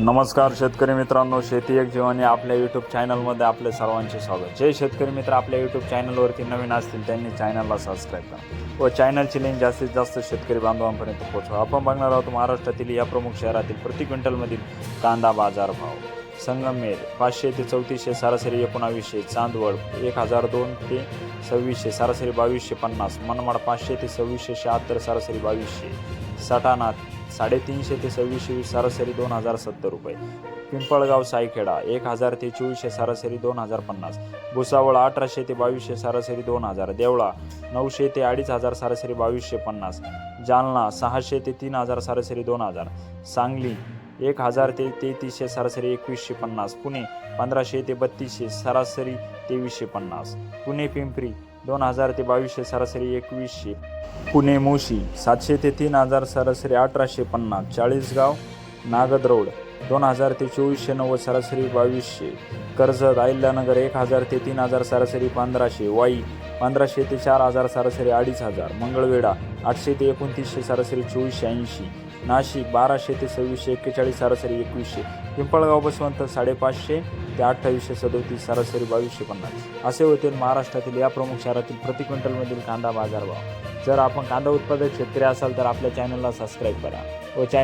नमस्कार शेतकरी मित्रांनो शेती एक जीवाने आपल्या यूट्यूब चॅनलमध्ये आपले सर्वांचे स्वागत. जे शेतकरी मित्र आपल्या यूट्यूब चॅनलवरती नवीन असतील त्यांनी चॅनलला सबस्क्राईब करा. व चॅनलची लिंक जास्तीत जास्त शेतकरी बांधवांपर्यंत पोहोचवा. आपण बघणार आहोत महाराष्ट्रातील या प्रमुख शहरातील प्रति क्विंटलमधील कांदा बाजार भाव संगमेर पाचशे ते चौतीसशे सरासरी एकोणावीसशे चांदवड एक हजार दोन ते सव्वीसशे सरासरी बावीसशे पन्नास मनमाड पाचशे ते सव्वीसशे शहात्तर सरासरी बावीसशे सटाणा साडेतीनशे ते सव्वीसशे वीस सरासरी दोन हजार सत्तर रुपये. पिंपळगाव सायखेडा एक हजार ते चोवीसशे सरासरी दोन हजार पन्नास. भुसावळ अठराशे ते बावीसशे सरासरी दोन हजार. देवळा नऊशे ते अडीच हजार सरासरी बावीसशे पन्नास. जालना सहाशे ते तीन हजार सरासरी दोन हजार. सांगली एक हजार ते तेहतीसशे सरासरी एकवीसशे पन्नास. पुणे पंधराशे ते बत्तीसशे सरासरी तेवीसशे पन्नास. पुणे पिंपरी दोन हजार ते बावीसशे सरासरी एकवीसशे. पुणे मोशी सातशे ते तीन हजार सरासरी अठराशे पन्नास. चाळीसगाव नागद रोड दोन हजार ते चोवीसशे नव्वद सरासरी बावीसशे. कर्जत अहिल्यानगर एक हजार ते तीन हजार सरासरी पंधराशे. वाई पंधराशे ते चार हजार सरासरी अडीच हजार. मंगळवेढा आठशे ते एकोणतीसशे सरासरी चोवीसशे ऐंशी. नाशिक बाराशे ते सव्वीसशे एक्केचाळीस सरासरी एकवीसशे. पिंपळगाव बसवंत साडेपाचशे. ते अठ्ठावीसशे सदोतीस सरासरी बावीसशे पन्नास. असे होते महाराष्ट्रातील या प्रमुख शहरातील प्रति क्विंटलमधील कांदा बाजारभाव. जर आपण कांदा उत्पादक शेतकरी असाल तर आपल्या चॅनलला सबस्क्राईब करा व चॅनल